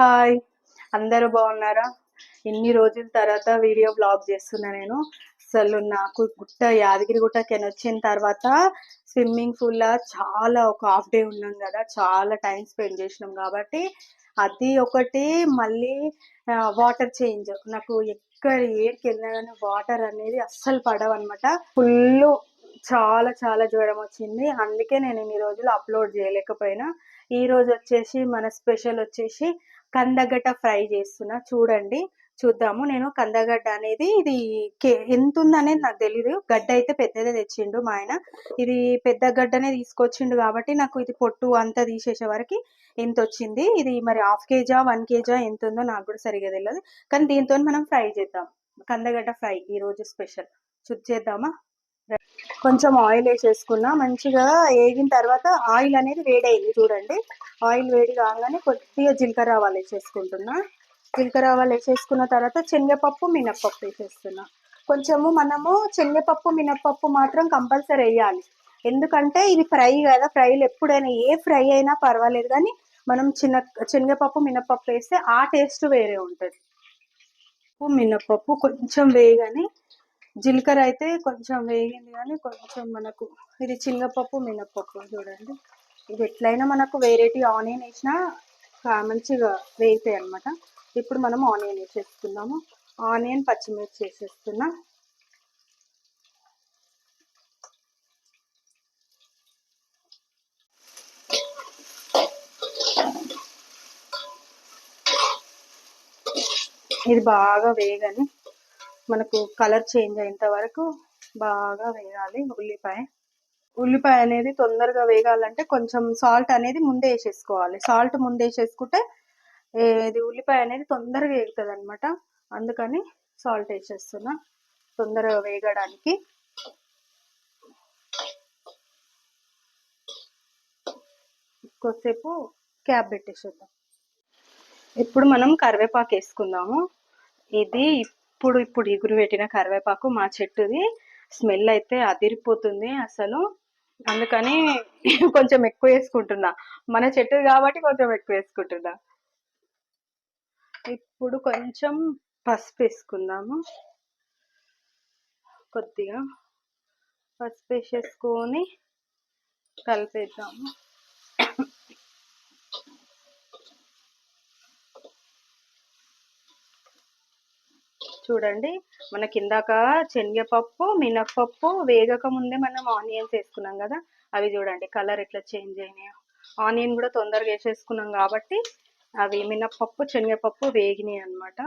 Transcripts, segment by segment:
Hi. అందరూ బాగున్నారా? ఇన్ని రోజుల తర్వాత వీడియో బ్లాగ్ చేస్తున్నా నేను. అసలు నాకు గుట్ట యాదగిరి గుట్టకి వచ్చిన తర్వాత స్విమ్మింగ్ పూల్ చాలా ఒక హాఫ్ డే ఉన్నాం కదా. చాలా టైం స్పెండ్ చేసినాం కాబట్టి అది ఒకటి మళ్ళీ వాటర్ చేంజ్. నాకు ఎక్కడ ఏడికి వెళ్ళినా కానీ వాటర్ అనేది అస్సలు పడవు అనమాట ఫుల్ చాలా చాలా జ్వరం వచ్చింది. అందుకే నేను ఇన్ని రోజులు అప్లోడ్ చేయలేకపోయినా. ఈ రోజు వచ్చేసి మన స్పెషల్ వచ్చేసి కందగడ్డ ఫ్రై చేస్తున్నా. చూడండి చూద్దాము. నేను కందగడ్డ అనేది ఇది కే- ఎంత ఉందనేది నాకు తెలియదు గడ్డ అయితే పెద్దదే తెచ్చిండు మా ఆయన. ఇది పెద్ద గడ్డనే తీసుకొచ్చిండు కాబట్టి నాకు ఇది పొట్టు అంతా తీసేసే వరకు ఎంత వచ్చింది ఇది మరి హాఫ్ కేజా వన్ కేజా ఎంత ఉందో నాకు కూడా సరిగా తెలియదు కానీ దీంతో మనం ఫ్రై చేద్దాం. కందగడ్డ ఫ్రై ఈ రోజు స్పెషల్. చూసి చేద్దామా? కొంచెం ఆయిల్ వేసేసుకున్నా మంచిగా వేగిన తర్వాత ఆయిల్ అనేది వేడైంది చూడండి. ఆయిల్ వేడి కాగానే కొద్దిగా జీలకర్ర ఆవాలు వేసేసుకుంటున్నా. జీలకర్ర ఆవాలు వేసేసుకున్న తర్వాత శనగపప్పు మినప్పప్పు వేసేస్తున్నా. కొంచెము మనము శనగపప్పు మినప్పప్పు మాత్రం కంపల్సరీ వేయాలి. ఎందుకంటే ఇది ఫ్రై కదా ఫ్రైలు ఎప్పుడైనా ఏ ఫ్రై అయినా పర్వాలేదు కానీ మనం చిన్న శనగపప్పు మినప్పప్పు వేస్తే ఆ టేస్ట్ వేరే ఉంటుంది. మినప్పప్పు కొంచెం వేయగానే జీలకర్ర అయితే కొంచెం వేగింది కానీ కొంచెం మనకు ఇది చింగపప్పు మినప్పప్పు చూడండి. ఇది ఎట్లయినా మనకు వెరైటీ ఆనియన్ వేసినా మంచిగా వేగుతాయి అనమాట ఇప్పుడు మనం ఆనియన్ వేసేసుకుందాము. ఆనియన్ పచ్చిమిర్చి వేసేస్తున్నా. ఇది బాగా వేగని మనకు కలర్ చేంజ్ అయ్యేంత వరకు బాగా వేగాలి ఉల్లిపాయ. ఉల్లిపాయ అనేది తొందరగా వేగాలంటే కొంచెం సాల్ట్ అనేది ముందే వేసేసుకోవాలి. సాల్ట్ ముందే వేసేసుకుంటే ఇది ఉల్లిపాయ అనేది తొందరగా వేగుతుంది అనమాట అందుకని సాల్ట్ వేసేస్తున్నా తొందరగా వేగడానికి. కొద్దిసేపు క్యాప్ పెట్టేసేద్దాం. ఇప్పుడు మనం కరివేపాకు వేసుకుందాము. ఇది ఇప్పుడు ఇప్పుడు ఎగురు పెట్టిన కరివేపాకు మా చెట్టుది. స్మెల్ అయితే అదిరిపోతుంది అసలు. అందుకని కొంచెం ఎక్కువ వేసుకుంటున్నా. మన చెట్టు కాబట్టి కొంచెం ఎక్కువ వేసుకుంటున్నా. ఇప్పుడు కొంచెం పసుపు వేసుకుందాము. కొద్దిగా పసుపు వేసేసుకొని కలిపేద్దాము. చూడండి. మనకి ఇందాక శనగపప్పు మినప్పప్పు వేగక ముందే మనం ఆనియన్స్ వేసుకున్నాం కదా. అవి చూడండి కలర్ ఎట్లా చేంజ్ అయినాయో. ఆనియన్ కూడా తొందరగా వేసేసుకున్నాం కాబట్టి అవి మినప్పప్పు శనగపప్పు వేగినాయి అనమాట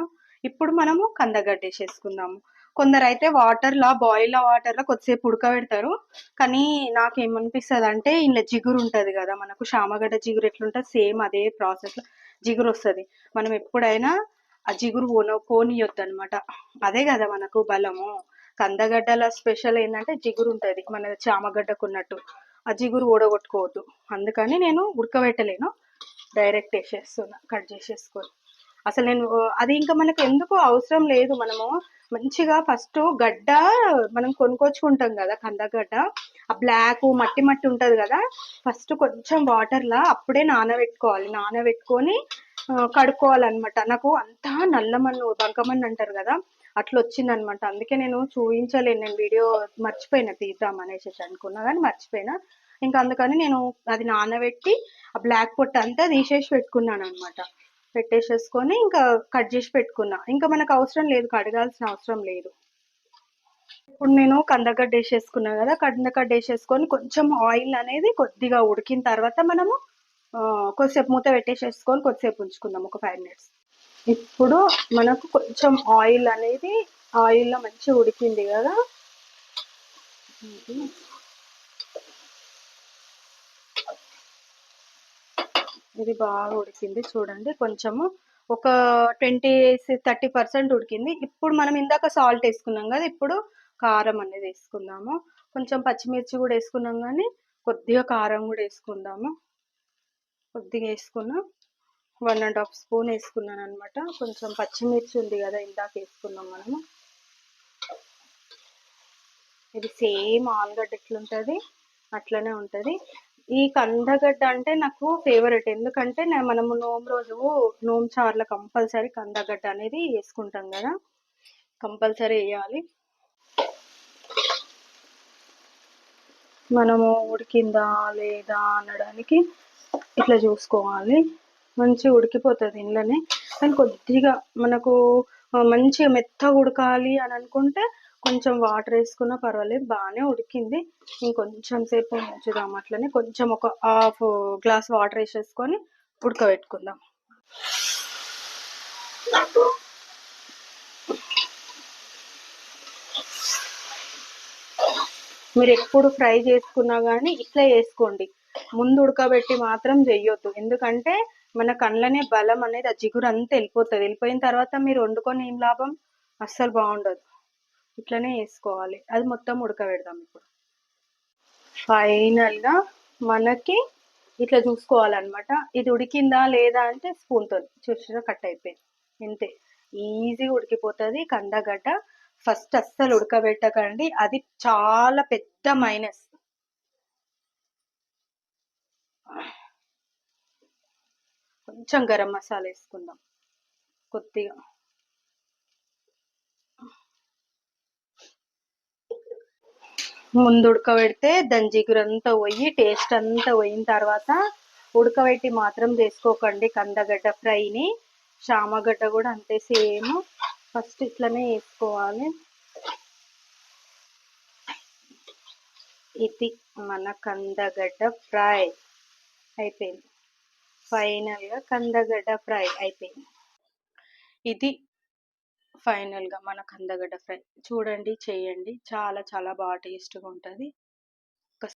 ఇప్పుడు మనము కందగడ్డ వేసేసుకుందాము. కొందరు అయితే వాటర్లా బాయిల్ వాటర్లో కొద్దిసేపు ఉడకబెడతారు. కానీ నాకు ఏమనిపిస్తుంది అంటే ఇందులో జిగురు ఉంటుంది కదా. మనకు శామగడ్డ జిగురు ఎట్లుంటుంది? సేమ్ అదే ప్రాసెస్లో జిగురు వస్తుంది. మనం ఎప్పుడైనా ఆ జిగురు పోన కోనియొద్దు అనమాట అదే కదా మనకు బలము. కందగడ్డల స్పెషల్ ఏంటంటే జిగురు ఉంటుంది. మన చామగడ్డకు ఉన్నట్టు ఆ జిగురు ఓడగొట్టుకోవద్దు. అందుకని నేను ఉడకబెట్టలేను. డైరెక్ట్ వేసేస్తున్నా. కట్ చేసేసుకొని. అసలు నేను అది ఇంకా మనకు ఎందుకు అవసరం లేదు మనము? మంచిగా ఫస్ట్ గడ్డ మనం కొనుక్కొచ్చుకుంటాం కదా కందగడ్డ. ఆ బ్లాక్ మట్టి మట్టి ఉంటుంది కదా. ఫస్ట్ కొంచెం వాటర్లా అప్పుడే నానబెట్టుకోవాలి. నానబెట్టుకొని కడుక్కోవాలన్నమాట. నాకు అంతా నల్లమన్ను బంకమన్ను అంటారు కదా. అట్లా వచ్చిందనమాట అందుకే నేను చూపించలేను నేను వీడియో మర్చిపోయినా తీద్దాం అనేసి అనుకున్నా కానీ మర్చిపోయినా. ఇంకా అందుకని నేను అది నానబెట్టి ఆ బ్లాక్ పొట్ట అంతా తీసేసి పెట్టుకున్నాను అనమాట పెట్టేసేసుకొని ఇంకా కట్ చేసి పెట్టుకున్నా. ఇంకా మనకు అవసరం లేదు కడగాల్సిన అవసరం లేదు. ఇప్పుడు నేను కందగడ్డ వేసేసుకున్నా కదా కందగడ్డ వేసేసుకొని కొంచెం ఆయిల్ అనేది కొద్దిగా ఉడికిన తర్వాత మనము కొద్దిసేపు మూత పెట్టేసేసుకొని కొద్దిసేపు ఉంచుకుందాం ఒక ఫైవ్ మినిట్స్ ఇప్పుడు మనకు కొంచెం ఆయిల్ అనేది ఆయిల్లో మంచిగా ఉడికింది కదా. ఇది. బాగా ఉడికింది చూడండి. కొంచెము ఒక ట్వంటీ థర్టీ పర్సెంట్ ఉడికింది. ఇప్పుడు మనం ఇందాక సాల్ట్ వేసుకున్నాం కదా ఇప్పుడు కారం అనేది వేసుకుందాము. కొంచెం పచ్చిమిర్చి కూడా వేసుకున్నాం కానీ కొద్దిగా కారం కూడా వేసుకుందాము. కొద్దిగా వేసుకున్నా వన్ అండ్ హాఫ్ స్పూన్ వేసుకున్నాను అనమాట కొంచెం పచ్చిమిర్చి ఉంది కదా ఇందాక వేసుకున్నాం మనము. ఇది సేమ్ ఆలుగడ్డ ఎట్లుంటుంది? అట్లనే ఉంటుంది. ఈ కందగడ్డ అంటే నాకు ఫేవరెట్ ఎందుకంటే మనము నోము రోజు నోము చార్ల కంపల్సరీ కందగడ్డ అనేది వేసుకుంటాం కదా. కంపల్సరీ వేయాలి. మనము ఉడికిందా లేదా అనడానికి ఇట్లా చూసుకోవాలి. మంచి ఉడికిపోతుంది ఇంట్లోనే కానీ కొద్దిగా మనకు మంచిగా మెత్తగా ఉడకాలి అని అనుకుంటే కొంచెం వాటర్ వేసుకున్నా పర్వాలేదు బాగానే ఉడికింది. ఇంకొంచెం సేపు ఉంచుదాం అట్లనే. కొంచెం ఒక హాఫ్ గ్లాస్ వాటర్ వేసేసుకొని ఉడకబెట్టుకుందాం. మీరు ఎప్పుడు ఫ్రై చేసుకున్నా కానీ ఇట్లా వేసుకోండి. ముందు ఉడకబెట్టి మాత్రం చెయ్యొద్దు ఎందుకంటే మన కళ్ళనే బలం అనేది ఆ జిగురు అంతా వెళ్ళిపోతుంది. వెళ్ళిపోయిన తర్వాత మీరు వండుకొని ఏం లాభం? అస్సలు బాగుండదు. ఇట్లనే వేసుకోవాలి. అది మొత్తం ఉడకబెడదాం ఇప్పుడు. ఫైనల్గా మనకి ఇట్లా చూసుకోవాలన్నమాట. ఇది ఉడికిందా లేదా అంటే స్పూన్తో చూసినా కట్ అయిపోయింది. అంతే ఈజీగా ఉడికిపోతుంది. కందగడ్డ ఫస్ట్ అస్సలు ఉడకబెట్టకండి. అది చాలా పెద్ద మైనస్ కొంచెం గరం మసాలా వేసుకుందాం. కొద్దిగా. ముందు ఉడకబెడితే దాని జిగురంతా పోయి టేస్ట్ అంతా పోయిన తర్వాత ఉడకబెట్టి మాత్రం చేసుకోకండి కందగడ్డ ఫ్రైని. చామగడ్డ కూడా అంతే సేమ్. ఫస్ట్ ఇట్లనే వేసుకోవాలి. ఇది మన కందగడ్డ ఫ్రై అయిపోయింది. ఫైనల్గా కందగడ్డ ఫ్రై అయిపోయింది. ఇది ఫైనల్గా మన కందగడ్డ ఫ్రై చూడండి చేయండి. చాలా చాలా బాగా టేస్ట్గా ఉంటుంది.